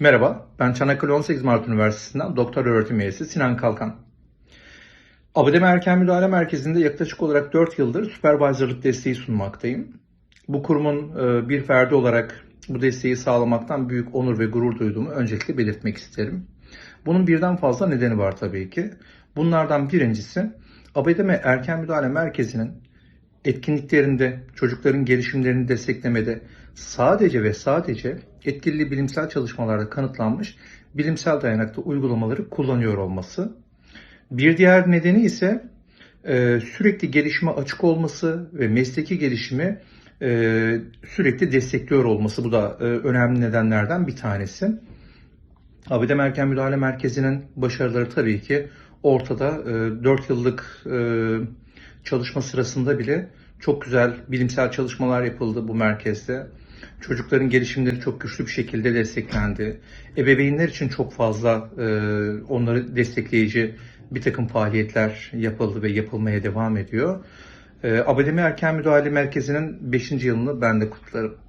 Merhaba, ben Çanakkale 18 Mart Üniversitesi'nden doktor öğretim üyesi Sinan Kalkan. Abademe Erken Müdahale Merkezi'nde yaklaşık olarak 4 yıldır supervisorlık desteği sunmaktayım. Bu kurumun e, bir ferdi olarak bu desteği sağlamaktan büyük onur ve gurur duyduğumu öncelikle belirtmek isterim. Bunun birden fazla nedeni var tabii ki. Bunlardan birincisi Abademe Erken Müdahale Merkezi'nin etkinliklerinde çocukların gelişimlerini desteklemede sadece ve sadece etkili bilimsel çalışmalarda kanıtlanmış bilimsel dayanaklı uygulamaları kullanıyor olması. Bir diğer nedeni ise e, sürekli gelişime açık olması ve mesleki gelişimi e, sürekli destekliyor olması. Bu da e, önemli nedenlerden bir tanesi. Abidem Erken Müdahale Merkezi'nin başarıları tabii ki ortada. E, 4 yıllık çalışma sırasında bile çok güzel bilimsel çalışmalar yapıldı bu merkezde. Çocukların gelişimleri çok güçlü bir şekilde desteklendi. Ebeveynler için çok fazla e, onları destekleyici bir takım faaliyetler yapıldı ve yapılmaya devam ediyor. E, Abademi Erken Müdahale Merkezi'nin 5. yılını ben de kutlarım.